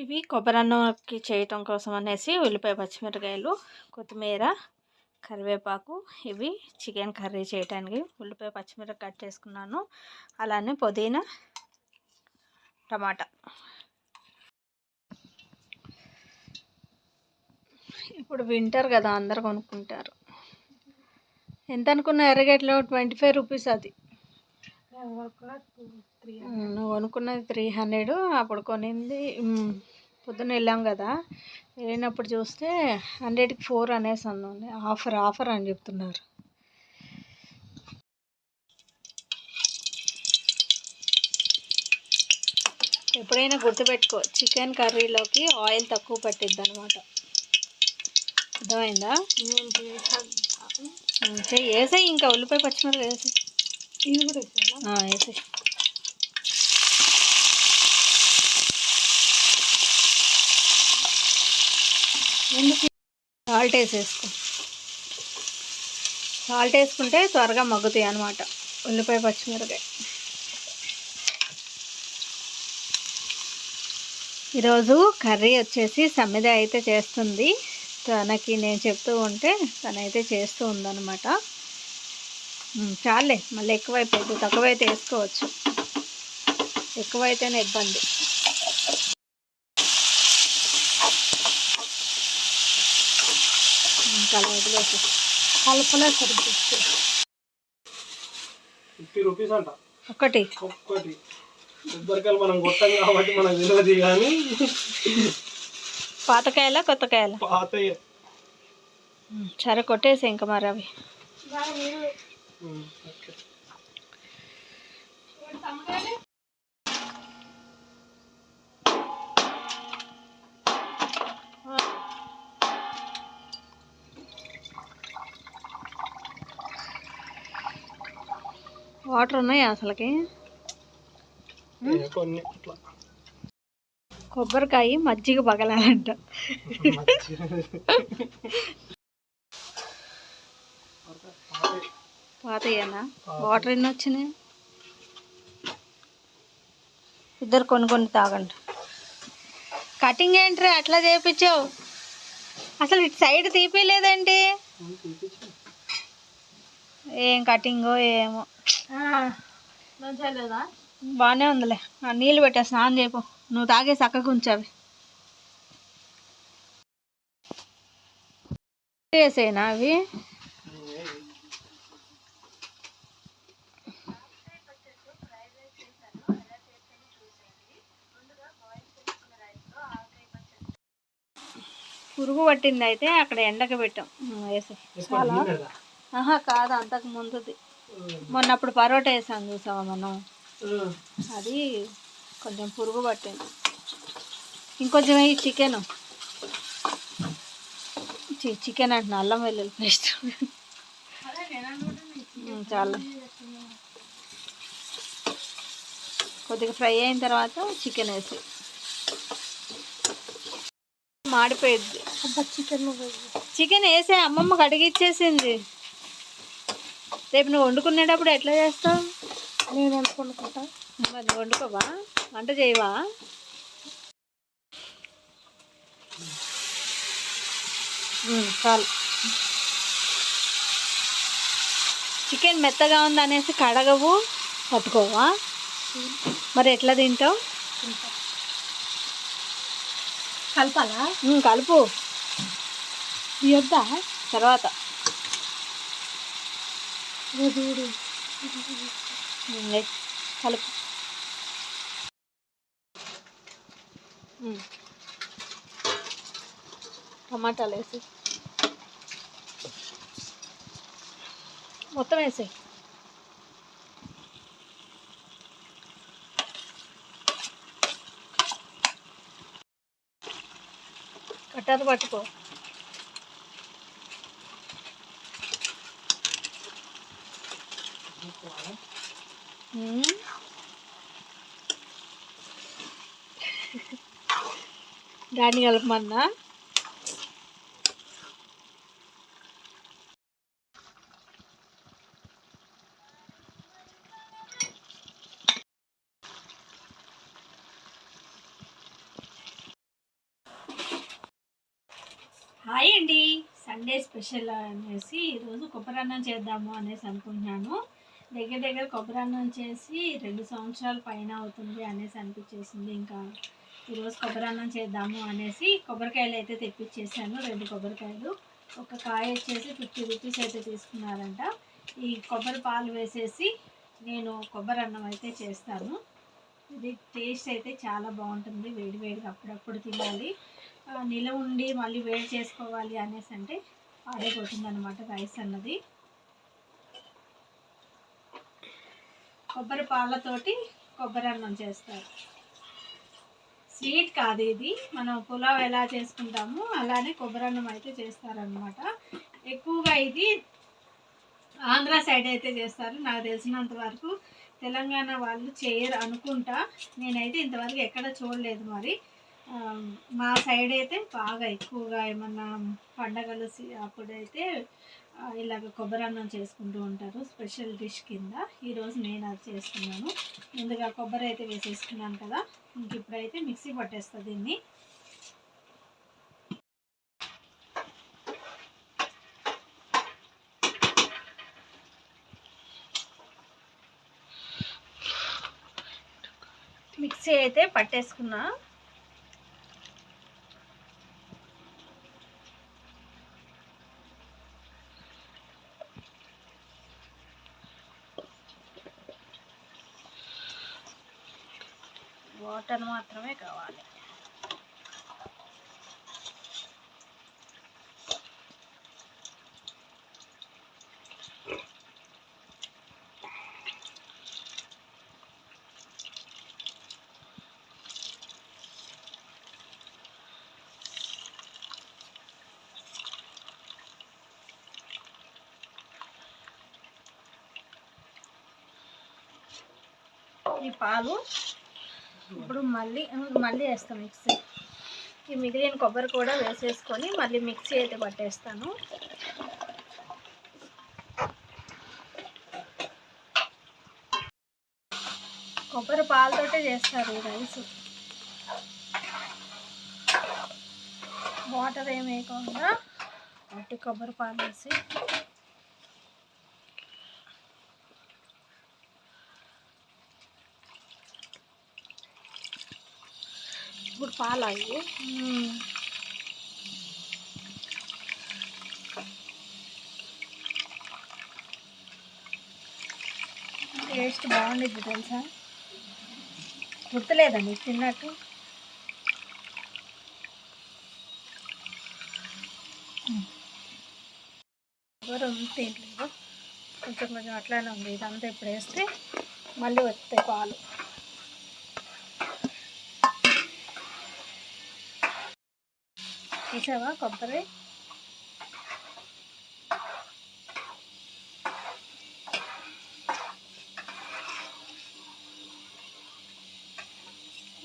ఇవి కొబ్బరన్నంకి చేయటం కోసం అనేసి ఉల్లిపాయ పచ్చిమిరకాయలు కొత్తిమీర కరివేపాకు ఇవి చికెన్ కర్రీ చేయటానికి ఉల్లిపాయ పచ్చిమిరపకాయ కట్ చేసుకున్నాను. అలానే పుదీనా టమాటా. ఇప్పుడు వింటర్ కదా అందరు కొనుక్కుంటారు. ఎంత అనుకున్న ఎర్రగడ్డలో ట్వంటీ ఫైవ్ రూపీస్ అది. నువ్వు కొనుక్కున్నది త్రీ హండ్రెడ్ అప్పుడు కొనింది పొద్దున్న వెళ్ళాం కదా. వెళ్ళినప్పుడు చూస్తే హండ్రెడ్కి ఫోర్ అనేసి అన్నది. ఆఫర్ ఆఫర్ అని చెప్తున్నారు. ఎప్పుడైనా గుర్తుపెట్టుకో చికెన్ కర్రీలోకి ఆయిల్ తక్కువ పట్టిద్ది అనమాట అర్థమైందా వేసాయి ఇంకా ఉల్లిపాయ పచ్చిమిరపకాయ వేసి ఇది కూడా సాల్ట్ వేసేసుకో. సాల్ట్ వేసుకుంటే త్వరగా మగ్గుతాయి అనమాట ఉల్లిపాయ పచ్చిమిరకాయ ఈరోజు కర్రీ వచ్చేసి సమ్మిద అయితే చేస్తుంది. తనకి నేను చెప్తూ ఉంటే తనైతే చేస్తూ ఉందన్నమాట. చాలే మళ్ళీ ఎక్కువైపోయింది తక్కువైతే వేసుకోవచ్చు. ఎక్కువైతేనే ఇబ్బంది. చాలా వదిలేసి. కలపలే ఫిఫ్టీ రూపీస్ అంట. ఒకటి ఒక్కటి. కొబ్బరికాయలు మనం కొట్టాం కాబట్టి మనకు తెలియదు కానీ. పాతకాయల కొత్తకాయల? పాతయ్య సరే కొట్టేసి ఇంకా మరి అవి. వాటర్ ఉన్నాయా అసలుకి? కొబ్బరికాయ మజ్జిగ పగలాలంట. పాతయ్యనా వాటర్ ఎన్ని వచ్చినాయి? ఇద్దరు కొన్ని కొన్ని తాగండి. కటింగ్ ఏంట్రీ అట్లా చేయించావు అసలు ఇటు సైడ్ తీపిలేదండి. ఏం కటింగో ఏమో. బాగానే ఉందిలే. నీళ్ళు పెట్టా స్నానం చేయపో. నువ్వు తాగే చక్కగా ఉంచావి వేసేనా అవి? పురుగు పట్టింది అయితే అక్కడ ఎండకి పెట్టాం. వేసి ఆహా కాదు అంతకు ముందుది. మొన్న అప్పుడు పరోటా వేసాను చూసావా మనం? అది కొంచెం పురుగు పట్టింది. ఇంకొంచెం ఈ చికెన్. చికెన్ అంటే అల్లం వెల్లుల్లి పేస్ట్. చాలా. కొద్దిగా ఫ్రై అయిన తర్వాత చికెన్ వేసి. మాడిపోయింది చికెన్ చికెన్ వేసే అమ్మమ్మ కడిగిచ్చేసింది. రేపు నువ్వు వండుకునేటప్పుడు ఎట్లా చేస్తావు? నేను వండుకుంటా. మరి వండుకోవా? వంట చేయవా? చాలు. చికెన్ మెత్తగా ఉంది అనేసి కడగవు పట్టుకోవా? మరి ఎట్లా తింటావు? కలపాలా? కలుపు. ఇద్దా తర్వాత. కలుపు. టమాటాలు వేసి మొత్తం వేసాయి. కట్టారు పట్టుకో. దాన్ని కలపమన్నా. హాయ్ అండి. సండే స్పెషల్ అనేసి ఈరోజు కొబ్బరి అన్నం చేద్దాము అనేసి అనుకుంటున్నాను. దగ్గర దగ్గర కొబ్బరి అన్నం చేసి రెండు సంవత్సరాల పైన అవుతుంది అనేసి అనిపించేసింది. ఇంకా ఈరోజు కొబ్బరి అన్నం చేద్దాము అనేసి కొబ్బరికాయలు అయితే తెప్పించేసాను రెండు కొబ్బరికాయలు. ఒక కాయ వచ్చేసి ఫిఫ్టీ రూపీస్ అయితే తీసుకున్నారంట. ఈ కొబ్బరి పాలు వేసేసి నేను కొబ్బరి అన్నం అయితే చేస్తాను. ఇది టేస్ట్ అయితే చాలా బాగుంటుంది. వేడి వేడిగా అప్పుడప్పుడు తినాలి. నిలవ ఉండి మళ్ళీ వేడి చేసుకోవాలి అనేసి అంటే పాడైపోతుంది అనమాట రైస్ అన్నది. కొబ్బరి పాలతోటి కొబ్బరి అన్నం చేస్తారు. స్వీట్ కాదు ఇది. మనం పులావ్ ఎలా చేసుకుంటామో అలానే కొబ్బరి అన్నం అయితే చేస్తారనమాట ఎక్కువగా ఇది ఆంధ్ర సైడ్ అయితే చేస్తారు. నాకు తెలిసినంత వరకు తెలంగాణ వాళ్ళు చేయరు అనుకుంటా. నేనైతే ఇంతవరకు ఎక్కడ చూడలేదు మరి. మా సైడ్ అయితే బాగా ఎక్కువగా ఏమన్నా పండగలు అప్పుడైతే ఇలాగ కొబ్బరి అన్నం చేసుకుంటూ ఉంటారు స్పెషల్ డిష్ కింద. ఈరోజు నేను అది చేస్తున్నాను. ముందుగా కొబ్బరి అయితే వేసేసుకున్నాను కదా ఇంక ఇప్పుడైతే మిక్సీ పట్టేస్తా దీన్ని. మిక్సీ అయితే పట్టేసుకున్నా. వాటర్ మాత్రమే కావాలి. ఈ పాలు ఇప్పుడు మళ్ళీ మళ్ళీ వేస్తాం మిక్సీ ఈ మిగిలిన కొబ్బరి కూడా వేసేసుకొని మళ్ళీ మిక్సీ అయితే పట్టేస్తాను. కొబ్బరి పాలతోటే చేస్తారు ఈ రైస్. వాటర్ ఏమి వేయకుండా కొబ్బరి పాలు వేసి ఇప్పుడు పాలు అవి టేస్ట్ బాగుండిద్ది తెలుసా? గుర్తులేదండి తిన్నట్టు ఎవరు తింటలేదు కొంచెం కొంచెం అట్లానే ఉంది. ఇదంతా ఇప్పుడు వేస్తే మళ్ళీ వస్తాయి పాలు. చూసావా కొబ్బరి?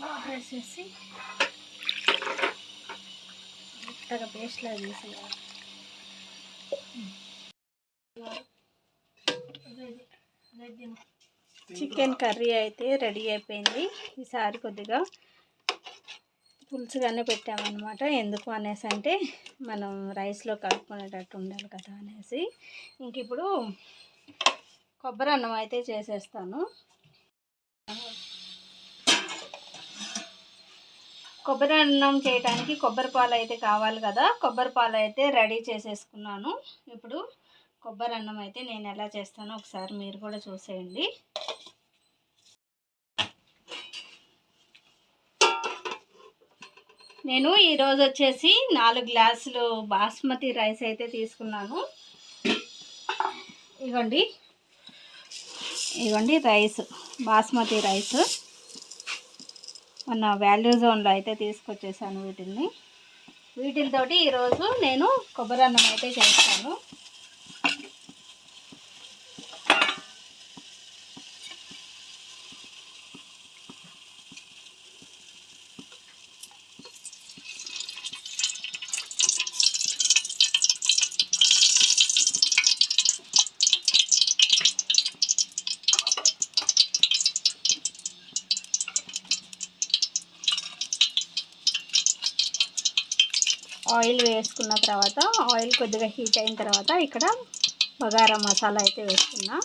వాటర్ వేసేసి మెత్తగా పేస్ట్లా తీసేయాలి చికెన్ కర్రీ అయితే రెడీ అయిపోయింది. ఈసారి కొద్దిగా పులుసుగానే పెట్టామన్నమాట. ఎందుకు అనేసి అంటే మనం రైస్లో కలుపుకునేటట్టు ఉండాలి కదా అనేసి. ఇంక ఇప్పుడు కొబ్బరి అన్నం అయితే చేసేస్తాను. కొబ్బరి అన్నం చేయడానికి కొబ్బరి పాలు అయితే కావాలి కదా. కొబ్బరి పాలు అయితే రెడీ చేసేసుకున్నాను. ఇప్పుడు కొబ్బరి అన్నం అయితే నేను ఎలా చేస్తానో ఒకసారి మీరు కూడా చూసేయండి. నేను ఈరోజు వచ్చేసి నాలుగు గ్లాసులు బాస్మతి రైస్ అయితే తీసుకున్నాను. ఇవ్వండి ఇగోండి రైస్ బాస్మతి రైస్. మన వాల్యూ జోన్లో అయితే తీసుకొచ్చేసాను వీటిని వీటితోటి ఈరోజు నేను కొబ్బరి అన్నం అయితే చేస్తాను. ఆయిల్ వేసుకున్న తర్వాత ఆయిల్ కొద్దిగా హీట్ అయిన తర్వాత ఇక్కడ బగారా మసాలా అయితే వేసుకున్నా.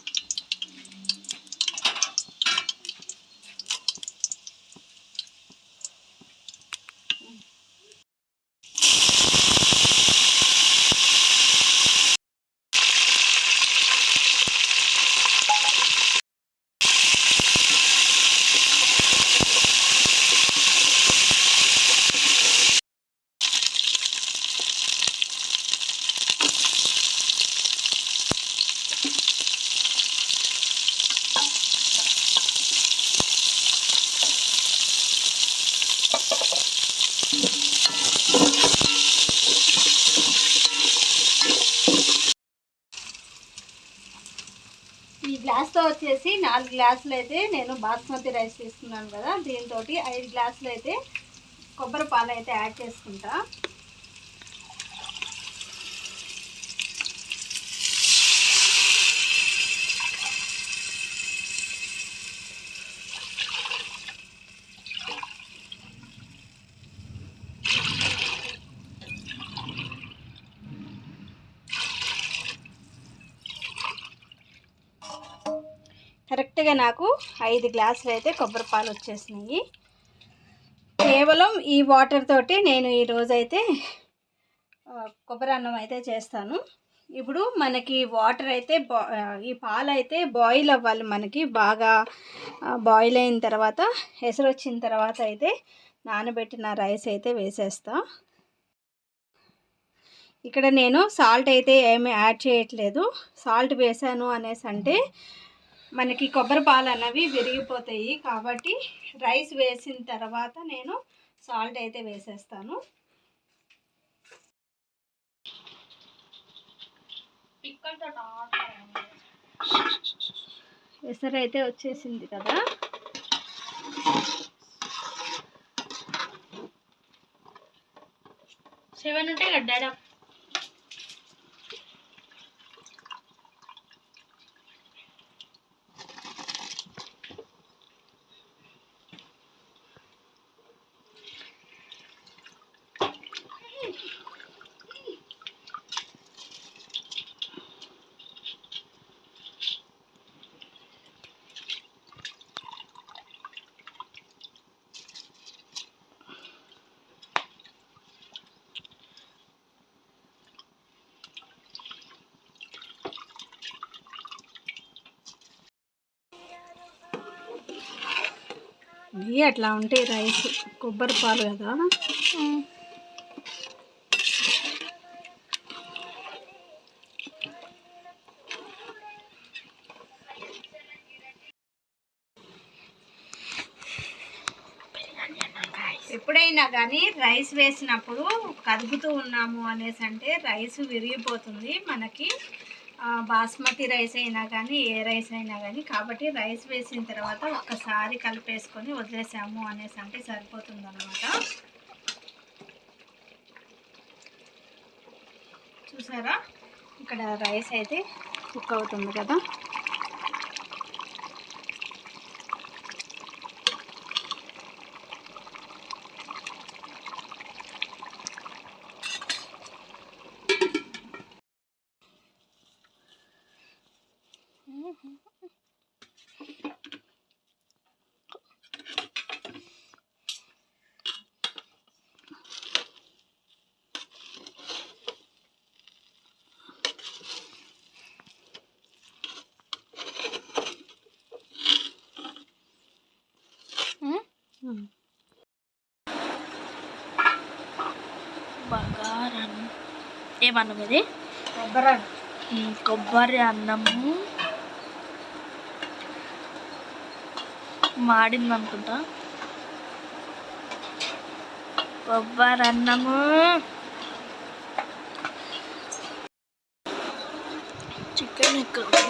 ఈ వచ్చేసి నాలుగు గ్లాసులు అయితే నేను బాస్మతి రైస్ తీసుకున్నాను కదా దీంతో ఐదు గ్లాసులు అయితే కొబ్బరి పాలు అయితే యాడ్ చేసుకుంటా. కరెక్ట్గా నాకు ఐదు గ్లాసులు అయితే కొబ్బరి పాలు వచ్చేసినాయి. కేవలం ఈ వాటర్ తోటి నేను ఈరోజు అయితే కొబ్బరి అన్నం అయితే చేస్తాను. ఇప్పుడు మనకి వాటర్ అయితే ఈ పాలు అయితే బాయిల్ అవ్వాలి మనకి బాగా బాయిల్ అయిన తర్వాత ఎసరు వచ్చిన తర్వాత అయితే నానబెట్టిన రైస్ అయితే వేసేస్తా. ఇక్కడ నేను సాల్ట్ అయితే ఏమీ యాడ్ చేయట్లేదు. సాల్ట్ వేసాను అనేసి అంటే మనకి కొబ్బరి పాలు అన్నవి విరిగిపోతాయి కాబట్టి రైస్ వేసిన తర్వాత నేను సాల్ట్ అయితే వేసేస్తాను. ఎసరు అయితే వచ్చేసింది కదా. సెవెన్ ఉంటే డాడీ? ఇవి అట్లా ఉంటాయి రైస్ కొబ్బరి పాలు కదా? ఎప్పుడైనా కానీ రైస్ వేసినప్పుడు కదుపుతూ ఉన్నాము అనేసి అంటే రైస్ విరిగిపోతుంది మనకి. బాస్మతి రైస్ అయినా కానీ ఏ రైస్ అయినా కానీ కాబట్టి రైస్ వేసిన తర్వాత ఒక్కసారి కలిపేసుకొని వదిలేసాము అనేసి అంటే సరిపోతుంది అనమాట చూసారా? ఇక్కడ రైస్ అయితే కుక్ అవుతుంది కదా? ఏమన్నం ఇది కొబ్బరి కొబ్బరి అన్నము. మాడింది అనుకుంటా కొబ్బరి అన్నము. చికెన్ ఎక్కడ